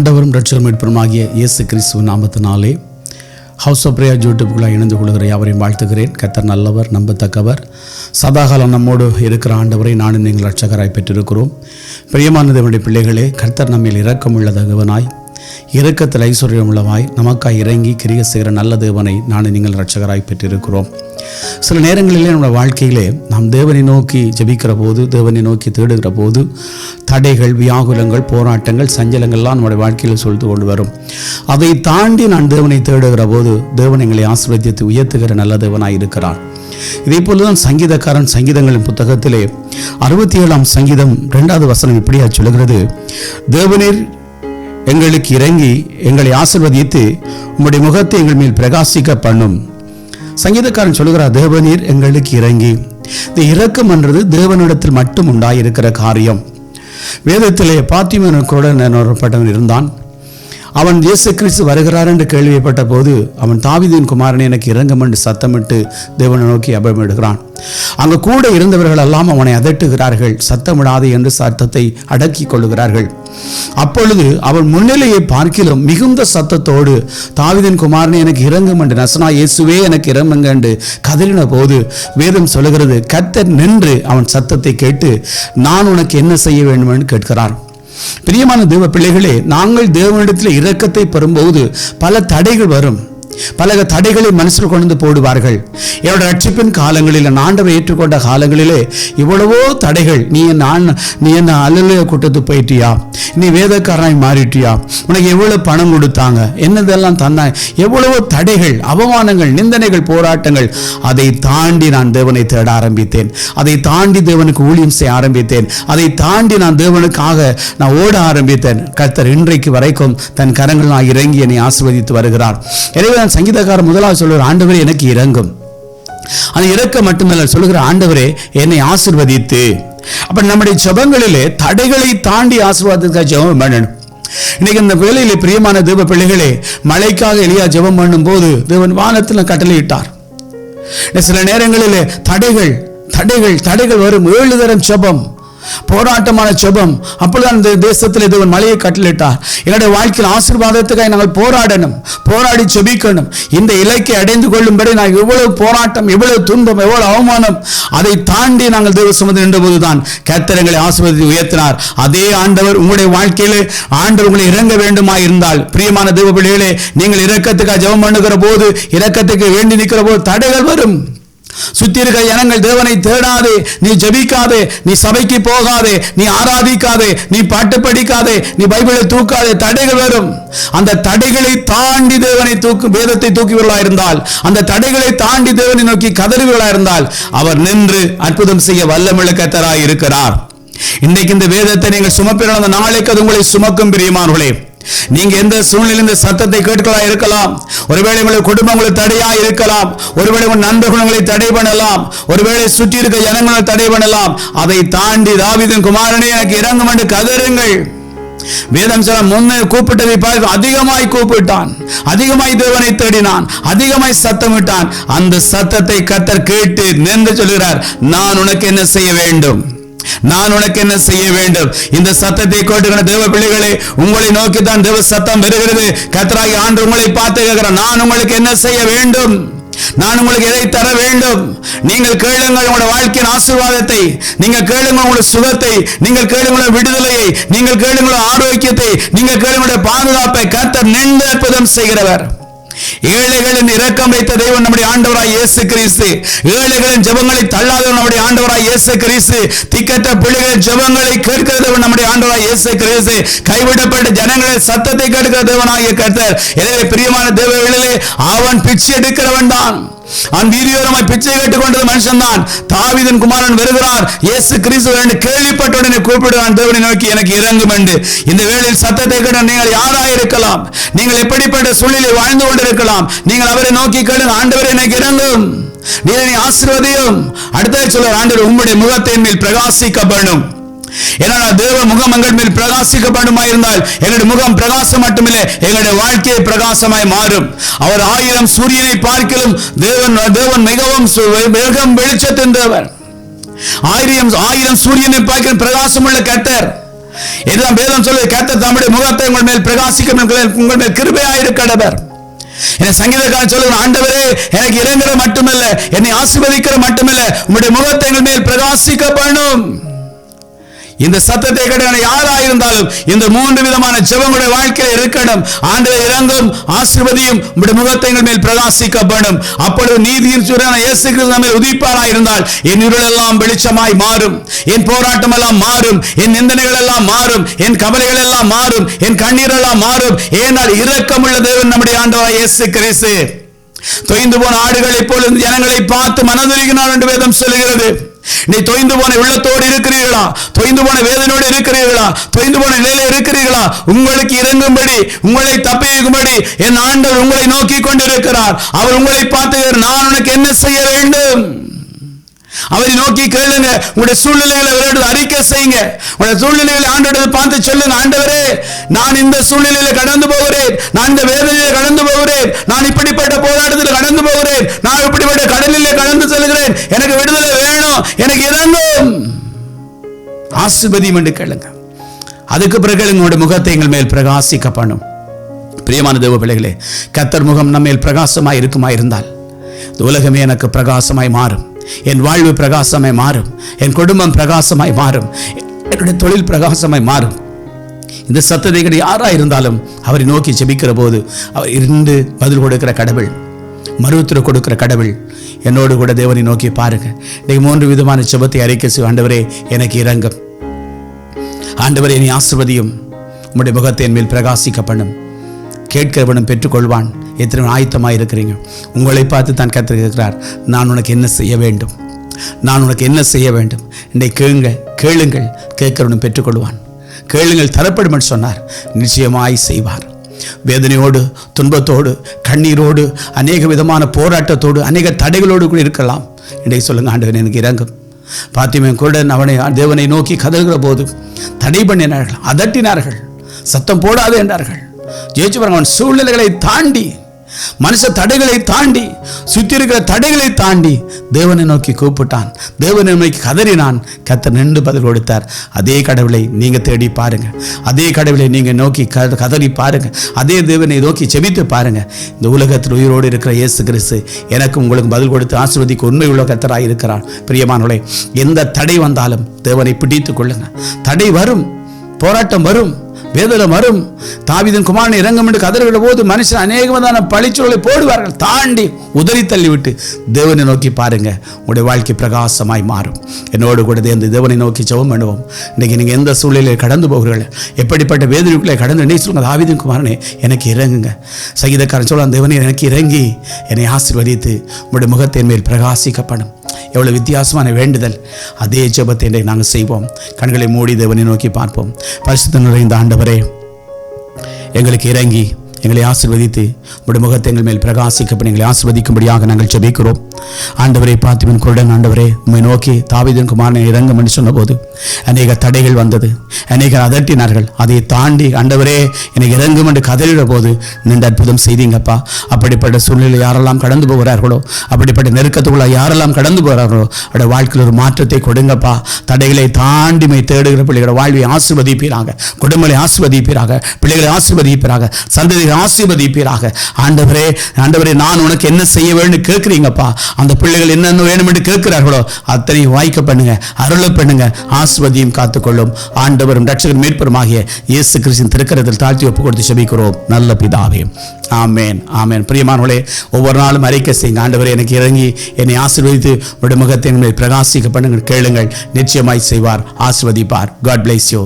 ஆண்டவரும் ரட்சகரும் மீட்பருமாகிய இயேசு கிறிஸ்துவ நாமத்தினாலே ஹவுஸ் ஆஃப் பிரேயர் யூடியூப்குள்ளாக இணைந்து கொள்கிற யாவரையும் வாழ்த்துகிறேன். கர்த்தர் நல்லவர் நம்பத்தக்கவர். சதாகாலம் நம்மோடு இருக்கிற ஆண்டவரை நானும் நீங்கள் ரட்சகராய் பெற்றிருக்கிறோம். பிரியமானதவனுடைய பிள்ளைகளே கர்த்தர் நம்மில் இரக்கமுள்ள தகவனாய் இறக்கத்தில் ஐஸ்வர்யம் உள்ளவாய் நமக்காய் இறங்கி கிரிய செய்கிற நல்ல தேவனை நான் நீங்கள் ரட்சகராய் பெற்றிருக்கிறோம். சில நேரங்களிலே நம்முடைய வாழ்க்கையிலே நாம் தேவனை நோக்கி ஜபிக்கிற போது தேவனை நோக்கி தேடுகிற போது தடைகள் வியாகுலங்கள் போராட்டங்கள் சஞ்சலங்கள்லாம் நம்முடைய வாழ்க்கையில் சொல்லிட்டு கொண்டு வரும். அதை தாண்டி நான் தேவனை தேடுகிற போது தேவன் எங்களை ஆசீர்வதித்து உயர்த்துகிற நல்ல தேவனாய் இருக்கிறான் இதே போலதான் சங்கீதக்காரன் சங்கீதங்களின் புத்தகத்திலே அறுபத்தி ஏழாம் சங்கீதம் இரண்டாவது வசனம் இப்படியா சொல்லுகிறது? தேவனீர் எங்களுக்கு இறங்கி எங்களை ஆசிர்வதித்து உம்முடைய முகத்தை எங்கள் மேல் பிரகாசிக்க பண்ணும். சங்கீதக்காரன் சொல்கிறார் தேவநீர் எங்களுக்கு இறங்கி. இந்த இரக்கம் என்றது தேவனிடத்தில் மட்டும் உண்டாயிருக்கிற காரியம். வேதத்திலே பாத்திமனுக்குடன் பட்டவன் இருந்தான். அவன் இயேசு கிறிஸ்து வருகிறார் என்று கேள்விப்பட்ட போது அவன் தாவிதின் குமாரனை எனக்கு இறங்கும் என்று சத்தமிட்டு தேவனை நோக்கி அபமிடுகிறான் அங்கு கூட இருந்தவர்கள் எல்லாம் அவனை அதட்டுகிறார்கள் சத்தமிடாது என்று சத்தத்தை அடக்கி கொள்ளுகிறார்கள். அப்பொழுது அவன் முன்னிலையை பார்க்கிலும் மிகுந்த சத்தத்தோடு தாவிதின் குமாரனை எனக்கு இறங்கும் என்று நசனா இயேசுவே எனக்கு இறங்குங்க என்று கதறின போது வேதம் சொல்லுகிறது. கத்தர் நின்று அவன் சத்தத்தை கேட்டு நான் உனக்கு என்ன செய்ய வேண்டும் என்று கேட்கிறான் பிரியமான தேவ பிள்ளைகளே நாங்கள் தேவனிடத்தில் இரக்கத்தை பெறும்போது பல தடைகள் வரும். பல தடைகளை மனசில் கொண்டு போடுவார்கள். என்னோட ரட்சிப்பின் காலங்களில் நான் ஆண்டவை ஏற்றுக்கொண்ட காலங்களிலே இவ்வளவோ தடைகள் நீ என் ஆண்- நீ என்ன அலுவலக கூட்டத்து போயிட்டியா? நீ வேதக்காரனாய் மாறிட்டியா? உனக்கு எவ்வளவு பணம் கொடுத்தாங்க? என்னதெல்லாம் தந்தாங்க எவ்வளவோ தடைகள் அவமானங்கள் நிந்தனைகள் போராட்டங்கள். அதை தாண்டி நான் தேவனை தேட ஆரம்பித்தேன். அதை தாண்டி தேவனுக்கு ஊழியம் செய்ய ஆரம்பித்தேன். அதை தாண்டி நான் தேவனுக்காக நான் ஓட ஆரம்பித்தேன். கர்த்தர் இன்றைக்கு வரைக்கும் தன் கரங்கள் நான் இறங்கி என்னை ஆசிர்வதித்து வருகிறார். எனவே தான் சங்கீதக்காரர் முதலாவது சொல்லுவார் ஆண்டவரே எனக்கு இறங்கும் அந்த இறக்க மட்டுமல்ல சொல்லுகிற ஆண்டவரே என்னை ஆசிர்வதித்து. அப்ப நம்முடைய ஜபங்களிலே தடைகளை தாண்டி ஆசீர்வாதத்துக்காக ஜபம் பண்ணணும். இன்னைக்கு இந்த வேலையிலே பிரியமான தேவ பிள்ளைகளே மழைக்காக எளியா ஜபம் பண்ணும் போது தேவன் வானத்தில் கட்டளையிட்டார். சில நேரங்களிலே தடைகள் தடைகள் தடைகள் வரும். ஏழு தரம் ஜபம். போராட்டமான செபம். அப்பொழுது இந்த தேசத்தில் தேவன் மலையை கட்டளிட்டார் என்னுடைய வாழ்க்கையில் ஆசீர்வாதத்துக்காக நாங்கள் போராடணும் போராடி செபிக்கணும். இந்த இலக்கை அடைந்து கொள்ளும்படி நான் எவ்வளவு போராட்டம் எவ்வளவு துன்பம் எவ்வளவு அவமானம் அதை தாண்டி நாங்கள் தேவ சுமந்து நின்றபோதுதான் போதுதான் ஆசீர்வதித்து உயர்த்தினார். அதே ஆண்டவர் உங்களுடைய வாழ்க்கையிலே ஆண்டவர் உங்களை இறங்க வேண்டுமா இருந்தால் பிரியமான தேவ பிள்ளைகளே நீங்கள் இறக்கத்துக்காக ஜெபம் பண்ணுகிற போது இறக்கத்துக்கு வேண்டி நிற்கிற போது தடைகள் வரும். சுத்தி இருக்கிற ஜனங்கள் தேவனை தேடாதே நீ ஜபிக்காதே நீ சபைக்கு போகாதே நீ ஆராதிக்காதே நீ பாட்டு படிக்காதே நீ பைபிளை தூக்காதே தடைகள் வரும் அந்த தடைகளை தாண்டி தேவனை தூக்கு வேதத்தை தூக்கிவிடலா இருந்தால் அந்த தடைகளை தாண்டி தேவனை நோக்கி கதறுவிடலா இருந்தால் அவர் நின்று அற்புதம் செய்ய வல்லமிழ கத்தராய் இருக்கிறார். இன்னைக்கு இந்த வேதத்தை நீங்கள் சுமப்பிற அந்த நாளைக்கு அது உங்களை சுமக்கும் பிரியமானவர்களே. நீங்க எந்த சூழ்நிலையில் இந்த சத்தத்தை கேட்கலாம் இருக்கலாம். ஒருவேளை உங்களுடைய குடும்பங்களை தடையா இருக்கலாம். ஒருவேளை உங்கள் நண்பர்கள் தடை பண்ணலாம். ஒருவேளை சுற்றி இருக்க ஜனங்களை தடை பண்ணலாம். அதை தாண்டி தாவிதன் குமாரனே எனக்கு இறங்கும் என்று கதறுங்கள். வேதம் சொல்ல முன்னே கூப்பிட்டதை பார்த்து அதிகமாய் கூப்பிட்டான். அதிகமாய் தேவனை தேடினான். அதிகமாய் சத்தமிட்டான் அந்த சத்தத்தை கத்தர் கேட்டு நின்று சொல்கிறார் நான் உனக்கு என்ன செய்ய வேண்டும்? நான் உனக்கு என்ன செய்ய வேண்டும்? இந்த சத்தத்தை கேட்டுக்கிற தேவ பிள்ளைகளே உங்களை நோக்கி தான் தேவ சத்தம் வருகிறது. கத்தராகி ஆண்டு உங்களை பார்த்து கேட்கிறேன் நான் உங்களுக்கு என்ன செய்ய வேண்டும்? நான் உங்களுக்கு எதை தர வேண்டும்? நீங்கள் கேளுங்கள் உங்களுடைய வாழ்க்கையின் ஆசீர்வாதத்தை நீங்கள் கேளுங்கள் உங்களோட சுகத்தை நீங்கள் கேளுங்கள விடுதலையை நீங்கள் கேளுங்கள ஆரோக்கியத்தை நீங்கள் கேளுங்களோட பாதுகாப்பை கத்தர் நின்று அற்புதம் செய்கிறவர். ஏழைகளின் இரக்கம் வைத்த தெய்வம் நம்முடைய ஆண்டவராய் இயேசு கிறிஸ்து. ஏழைகளின் ஜெபங்களை தள்ளாத நம்முடைய ஆண்டவராய் இயேசு கிறிஸ்து. திக்கற்ற பிள்ளைகளின் ஜெபங்களை கேட்கிற தேவன் நம்முடைய ஆண்டவராய் இயேசு கிறிஸ்து. கைவிடப்பட்ட ஜனங்களின் சத்தத்தை கேட்கிற தேவனாகிய கர்த்தர். எனவே பிரியமான தேவர்களிலே அவன் பிச்சை எடுக்கிறவன் தான் அவன் வீரியோரமாய் பிச்சை கேட்டுக்கொண்டது மனுஷன் தான் தாவிதன் குமாரன் வருகிறார். இயேசு கிறிஸ்து என்று கேள்விப்பட்ட உடனே கூப்பிடுவான் தேவனை நோக்கி எனக்கு இறங்கும் என்று. இந்த வேளையில் சத்தத்தை கேட்ட நீங்கள் யாராக இருக்கலாம்? நீங்கள் எப்படிப்பட்ட சூழ்நிலை வாழ்ந்து கொண்டிருக்கலாம்? நீங்கள் அவரை நோக்கி கேளுங்க ஆண்டவர் எனக்கு இறங்கும். நீர் என்னை ஆசீர்வதியும். சொல்ல ஆண்டவர் உம்முடைய முகத்தின் மேல் பிரகாசிக்கப்படும் ஏன்னா தேவ முகம் எங்கள் மேல் பிரகாசிக்கப்படுமாயிருந்தால் எங்களுடைய முகம் பிரகாசம் மட்டுமில்லை எங்களுடைய வாழ்க்கையை பிரகாசமாய் மாறும். அவர் ஆயிரம் சூரியனை பார்க்கலும் தேவன் தேவன் மிகவும் மிகவும் வெளிச்சத்தின் தேவன். ஆயிரம் ஆயிரம் சூரியனை பார்க்கிற பிரகாசம் உள்ள கட்டர் எல்லாம் வேதம் சொல்லி கர்த்தர் தம்முடைய முகத்தை உங்கள் மேல் பிரகாசிக்கும் உங்கள் மேல் கிருபையாயிருக்கடவர் என சங்கீதக்காரன் சொல்லுங்க ஆண்டவரே எனக்கு இறங்குற மட்டுமல்ல என்னை ஆசிர்வதிக்கிற மட்டுமல்ல உங்களுடைய முகத்தை எங்கள் மேல் பிரகாசிக்க பண்ணும் இந்த சத்தத்தை கேட்ட யாராயிருந்தாலும் இந்த மூன்று விதமான ஜெபங்களுடைய வாழ்க்கையில் இருக்கணும். ஆண்டவர் இறங்கும் ஆசிர்வதியும் உங்களுடைய முகத்தை மேல் பிரகாசிக்கப்படும் அப்பொழுது நீதியின் சூரியனான இயேசு கிறிஸ்து நம்மை உதிப்பாராய் இருந்தால் என் இருள் எல்லாம் வெளிச்சமாய் மாறும். என் போராட்டம் எல்லாம் மாறும். என் நிந்தனைகள் எல்லாம் மாறும். என் கவலைகள் எல்லாம் மாறும். என் கண்ணீர் எல்லாம் மாறும். ஏனால் இரக்கமுள்ள தேவன் நம்முடைய ஆண்டவராய் இயேசு கிறிஸ்து தொய்ந்து போன ஆடுகளைப் போல ஜனங்களை பார்த்து மனதுருகினார் என்று வேதம் சொல்லுகிறது. நீ தொய்ந்து போன உள்ளத்தோடு இருக்கிறீர்களா? தொய்ந்து போன வேதனோடு இருக்கிறீர்களா? தொய்ந்து போன நிலையில இருக்கிறீர்களா? உங்களுக்கு இறங்கும்படி உங்களை தப்பிக்கும்படி என் ஆண்டவர் உங்களை நோக்கி கொண்டிருக்கிறார். அவர் உங்களை பார்த்து நான் உனக்கு என்ன செய்ய வேண்டும்? அவரை நோக்கி கேளுங்க. உங்களுடைய சூழ்நிலைகளை அவரோடு அறிக்கை செய்யுங்க. உங்களுடைய சூழ்நிலைகளை ஆண்டோடு பார்த்து சொல்லுங்க. ஆண்டவரே நான் இந்த சூழ்நிலையில கடந்து போகிறேன். நான் இந்த வேதனையில கடந்து போகிறேன். நான் இப்படிப்பட்ட போராட்டத்தில் கடந்து போகிறேன். நான் இப்படிப்பட்ட கடலிலே கடந்து செல்கிறேன். எனக்கு விடுதலை வேணும். எனக்கு இறங்கும். ஆசிபதியும் என்று கேளுங்க. அதுக்கு பிறகு உங்களுடைய முகத்தை எங்கள் மேல் பிரகாசிக்க பண்ணும். பிரியமான தேவ பிள்ளைகளே கத்தர் முகம் நம்மேல் பிரகாசமாய் இருக்குமா இருந்தால் இந்த உலகமே எனக்கு பிரகாசமாய் மாறும். என் வாழ்வு பிரகாசமாய் மாறும். என் குடும்பம் பிரகாசமாய் மாறும். என்னுடைய தொழில் பிரகாசமாய் மாறும். இந்த சத்ததைகள் யாராக இருந்தாலும் அவரை நோக்கி ஜெபிக்கிற போது அவர் இருந்து பதில் கொடுக்கிற கடவுள் மருத்துவ கொடுக்கிற கடவுள் என்னோடு கூட தேவனை நோக்கி பாருங்க. இன்றைக்கு மூன்று விதமான செபத்தை அறிக்கை ஆண்டவரே எனக்கு இறங்கும் ஆண்டவரே என்னை ஆசிர்வதியும். உம்முடைய முகத்தை என் மேல் பிரகாசிக்கப்படும் கேட்கிறவனும் பெற்றுக்கொள்வான். எத்தனை ஆயத்தமாக இருக்கிறீங்க உங்களை பார்த்து தான் கற்றுக்கிறார் நான் உனக்கு என்ன செய்ய வேண்டும்? நான் உனக்கு என்ன செய்ய வேண்டும்? இன்றைக்கு கேளுங்க கேளுங்கள் கேட்கிறவனும் பெற்றுக்கொள்வான். கேளுங்கள் தரப்படும் என்று சொன்னார். நிச்சயமாய் செய்வார். வேதனையோடு துன்பத்தோடு கண்ணீரோடு அநேக விதமான போராட்டத்தோடு அநேக தடைகளோடு கூட இருக்கலாம். இன்றைக்கு சொல்லுங்க ஆண்டவன் எனக்கு இறங்கும் பாத்திமன் குருடன் அவனை தேவனை நோக்கி கதறுகிற போது தடை பண்ணினார்கள் அதட்டினார்கள். சத்தம் போடாது என்றார்கள். ஜெயிச்சு அவன் சூழ்நிலைகளை தாண்டி மனுஷ தடைகளை தாண்டி சுற்றி இருக்கிற தடைகளை தாண்டி தேவனை நோக்கி கூப்பிட்டான். தேவனை நோக்கி கதறினான். கத்த நின்று பதில் கொடுத்தார். அதே கடவுளை நீங்க தேடி பாருங்க. அதே கடவுளை நீங்க நோக்கி க- கதறி பாருங்க. அதே தேவனை நோக்கி செபித்து பாருங்க. இந்த உலகத்தில் உயிரோடு இருக்கிற இயேசு கிறிஸ்து எனக்கு உங்களுக்கு பதில் கொடுத்து ஆசிர்வதிக்கு உண்மை உள்ள கத்தராக இருக்கிறார். பிரியமானவளே எந்த தடை வந்தாலும் தேவனை பிடித்து கொள்ளுங்க. தடை வரும் போராட்டம் வரும். வேதலம் வரும் தாவிதன் குமாரன் இறங்கும் என்று கதறுகிற போது மனுஷன் அநேகமான விதமான பழிச்சொல்லை போடுவார்கள். தாண்டி உதறி தள்ளிவிட்டு தேவனை நோக்கி பாருங்க. உங்களுடைய வாழ்க்கை பிரகாசமாய் மாறும். என்னோடு கூட இந்த தேவனை நோக்கி ஜெபம் பண்ணுவோம். இன்னைக்கு நீங்கள் எந்த சூழ்நிலையில் கடந்து போகிறீர்கள் எப்படிப்பட்ட வேதனைக்குள்ளே கடந்து நீ சொல்லுங்க தாவிதன் குமாரனே எனக்கு இறங்குங்க. சங்கீதக்காரன் சொல்ல தேவனே எனக்கு இறங்கி என்னை ஆசிர்வதித்து உங்களுடைய முகத்தின் மேல் பிரகாசிக்கப்படும். எவ்வளவு வித்தியாசமான வேண்டுதல். அதே ஜபத்தை இன்றைக்கு நாங்கள் செய்வோம். கண்களை மூடி தேவனை நோக்கி பார்ப்போம். பரிசுத்த நிறைந்த ஆண்டவரே எங்களுக்கு இறங்கி எங்களை ஆசிர்வதித்து உடைய முகத்தை எங்கள் மேல் பிரகாசிக்கப்படும் எங்களை ஆசிர்வதிக்கும்படியாக நாங்கள் ஜெபிக்கிறோம். ஆண்டவரை பார்த்துவின் குருடன் ஆண்டவரே உண்மை நோக்கி தாவிதன் குமாரனை இறங்கும் என்று சொன்னபோது அநேக தடைகள் வந்தது. அநேகர் அதட்டினார்கள். அதை தாண்டி ஆண்டவரே எனக்கு இறங்கும் என்று கதறிட போது நின்று அற்புதம் செய்தீங்கப்பா. அப்படிப்பட்ட சூழ்நிலை யாரெல்லாம் கடந்து போகிறார்களோ அப்படிப்பட்ட நெருக்கத்துக்குள்ள யாரெல்லாம் கடந்து போகிறார்களோ அவருடைய வாழ்க்கையில் ஒரு மாற்றத்தை கொடுங்கப்பா. தடைகளை தாண்டி மை தேடுகிற பிள்ளைகளோட வாழ்வை ஆசிர்வதிப்பீராக. குடும்பங்களை ஆசிர்வதிப்பீராக. பிள்ளைகளை ஆசிர்வதிப்பீராக. சந்ததிகள் ஆசீர்வதிப்பீராக. ஆண்டவரே ஆண்டவரே நான் உனக்கு என்ன செய்ய வேண்டும் கேட்குறீங்கப்பா. அந்த பிள்ளைகள் என்னென்ன வேணும் என்று கேட்கிறார்களோ அத்தனையும் வாய்க்க பண்ணுங்க அருள பண்ணுங்க ஆஸ்வதியும் காத்துக்கொள்ளும். ஆண்டவரும் ரட்சகர் மீட்பருமாகிய இயேசு கிறிஸ்தின் திருக்கரத்தில் தாழ்த்தி ஒப்பு கொடுத்து செபிக்கிறோம். நல்ல பிதாவே. ஆமேன் ஆமேன். பிரியமானவளே ஒவ்வொரு நாளும் அறிக்கை செய்யுங்க. ஆண்டவரே எனக்கு இறங்கி என்னை ஆசீர்வதித்து விடுமுகத்தின் மேல் பிரகாசிக்க பண்ணுங்கள் கேளுங்கள். நிச்சயமாய் செய்வார் ஆசிர்வதிப்பார். God place you